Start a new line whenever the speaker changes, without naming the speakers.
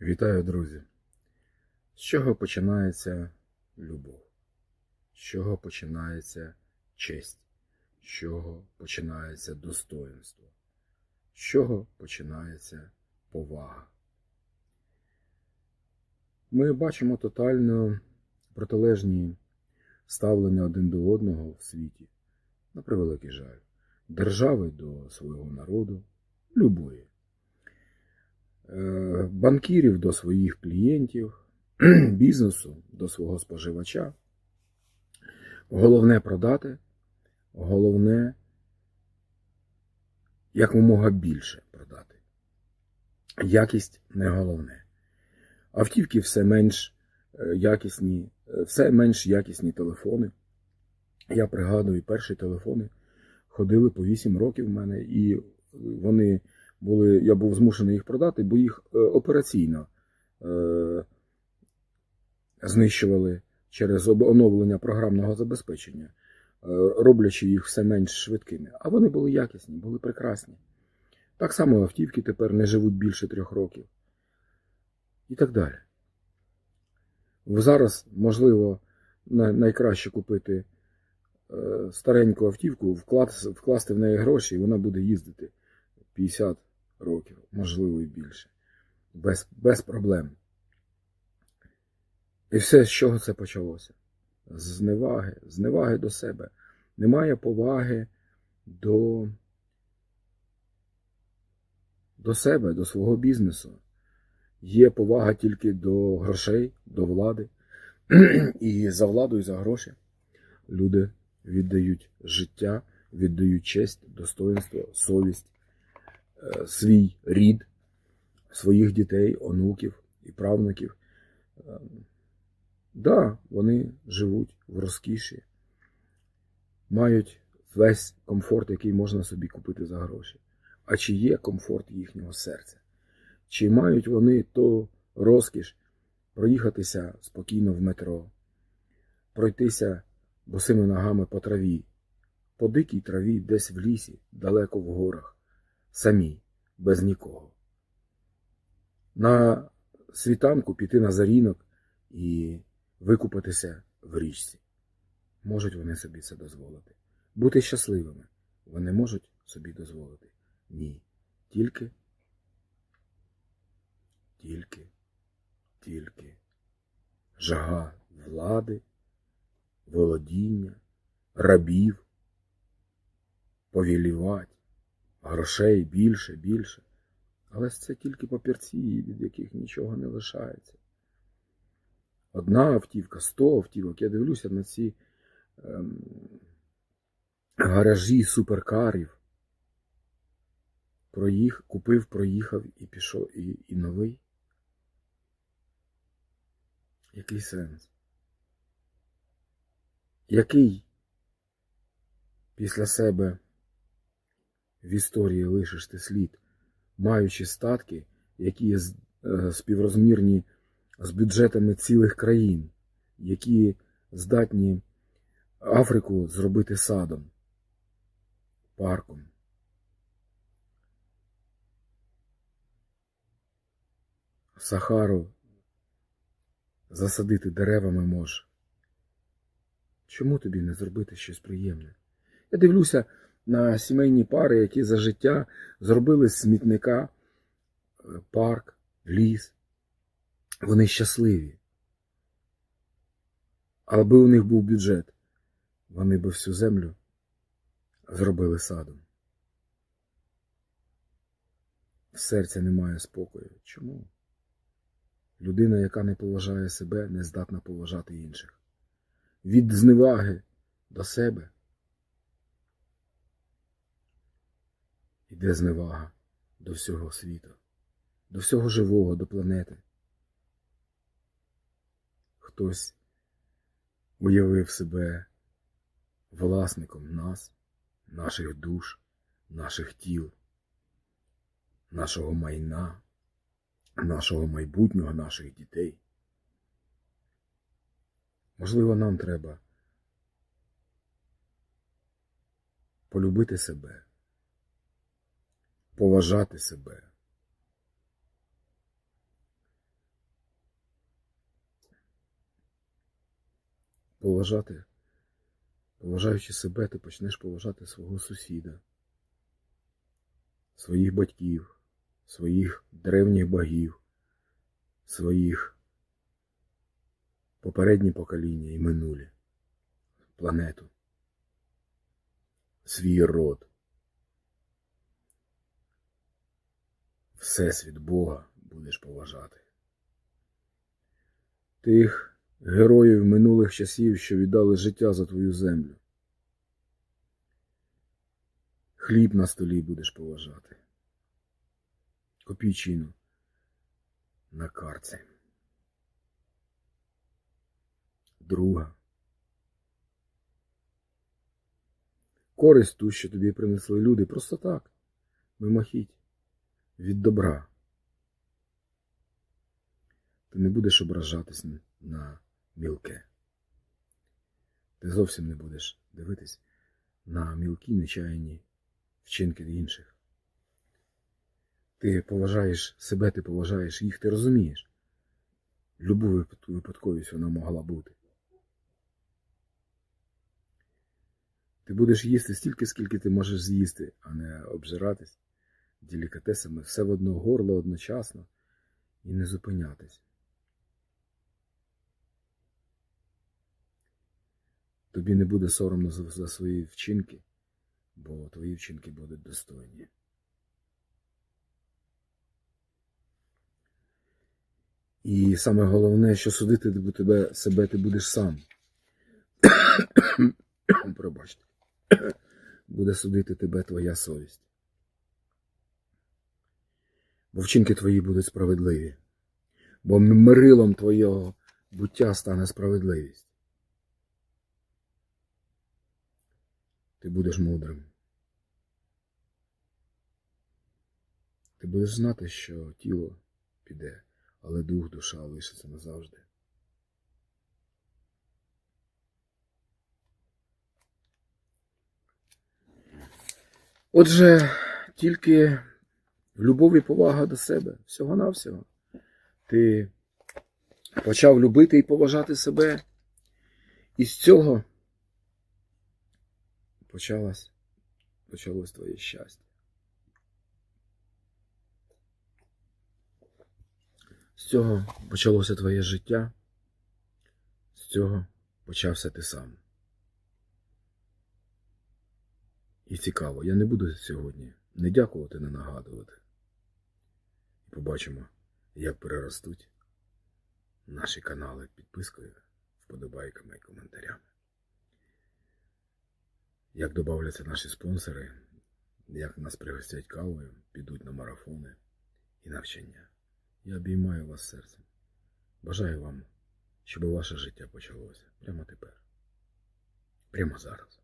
Вітаю, друзі! З чого починається любов? З чого починається честь? З чого починається достоинство? З чого починається повага? Ми бачимо тотально протилежні ставлення один до одного в світі, на превеликий жаль, держави до свого народу, любої банкірів до своїх клієнтів, бізнесу до свого споживача. Головне продати, головне якомога більше продати. Якість не головне. Автівки все менш е, якісні, е, все менш якісні телефони. Я пригадую, перші телефони ходили по 8 років в мене, і вони були, я був змушений їх продати, бо їх е, операційно е, знищували через оновлення програмного забезпечення, е, роблячи їх все менш швидкими. А вони були якісні, були прекрасні. Так само автівки тепер не живуть більше трьох років. І так далі. Зараз, можливо, найкраще купити стареньку автівку, вкласти в неї гроші, і вона буде їздити 50 років, можливо, і більше. Без, без проблем. І все, з чого це почалося? З зневаги, зневаги до себе. Немає поваги до, до себе, до свого бізнесу. Є повага тільки до грошей, до влади. І за владу, і за гроші люди віддають життя, віддають честь, достоинство, совість, свій рід, своїх дітей, онуків і правнуків. Е, Да, вони живуть в розкіші, мають весь комфорт, який можна собі купити за гроші. А чи є комфорт їхнього серця? Чи мають вони то розкіш проїхатися спокійно в метро, пройтися босими ногами по траві, по дикій траві десь в лісі, далеко в горах, самі, без нікого. На світанку піти на зарінок і викупатися в річці. Можуть вони собі це дозволити. Бути щасливими вони можуть собі дозволити. Ні. Тільки, тільки, тільки жага влади, володіння, рабів, повілівать, грошей більше, більше. Але ж це тільки папірці, від яких нічого не лишається. Одна автівка, сто автівок. Я дивлюся на ці ем, гаражі суперкарів. Проїх, купив, проїхав і пішов, і, і новий. Який сенс? Який після себе в історії лишиш ти слід, маючи статки, які з- е, співрозмірні з бюджетами цілих країн, які здатні Африку зробити садом, парком. Сахару засадити деревами може. Чому тобі не зробити щось приємне? Я дивлюся на сімейні пари, які за життя зробили з смітника е, парк, ліс. Вони щасливі. Аби у них був бюджет, вони би всю землю зробили садом. Серця немає спокою. Чому? Людина, яка не поважає себе, не здатна поважати інших. Від зневаги до себе іде зневага до всього світу, до всього живого, до планети. Хтось уявив себе власником нас, наших душ, наших тіл, нашого майна, нашого майбутнього, наших дітей. Можливо, нам треба полюбити себе, поважати себе. Поважати, поважаючи себе, ти почнеш поважати свого сусіда, своїх батьків, своїх древніх богів, своїх попередніх покоління і минулі, планету, свій род. Всесвіт Бога будеш поважати. Тих героїв минулих часів, що віддали життя за твою землю. Хліб на столі будеш поважати. Копійчину на карці. Друга. Користь ту, що тобі принесли люди, просто так, мимохідь, від добра. Ти не будеш ображатись на мілке. Ти зовсім не будеш дивитись на мілкі нечаянні вчинки інших. Ти поважаєш себе, ти поважаєш їх, ти розумієш. Любу випадковість вона могла бути. Ти будеш їсти стільки, скільки ти можеш з'їсти, а не обжиратись делікатесами все в одно горло одночасно і не зупинятись. Тобі не буде соромно за, свої вчинки, бо твої вчинки будуть достойні. І саме головне, що судити ти- тебе, себе ти будеш сам. Пробачте. Буде судити тебе твоя совість. Бо вчинки твої будуть справедливі. Бо мирилом твого буття стане справедливість. Ти будеш мудрим. Ти будеш знати, що тіло піде, але дух, душа лишиться назавжди. Отже, тільки любов і повага до себе, всього-навсього. Ти почав любити і поважати себе, і з цього почалось, почалось твоє щастя. З цього почалося твоє життя, з цього почався ти сам. І цікаво, я не буду сьогодні не дякувати, не нагадувати. І побачимо, як переростуть наші канали підпискою, вподобайками і коментарями. Як додавляться наші спонсори, як нас пригостять кавою, підуть на марафони і навчання. Я обіймаю вас серцем. Бажаю вам, щоб ваше життя почалося прямо тепер. Прямо зараз.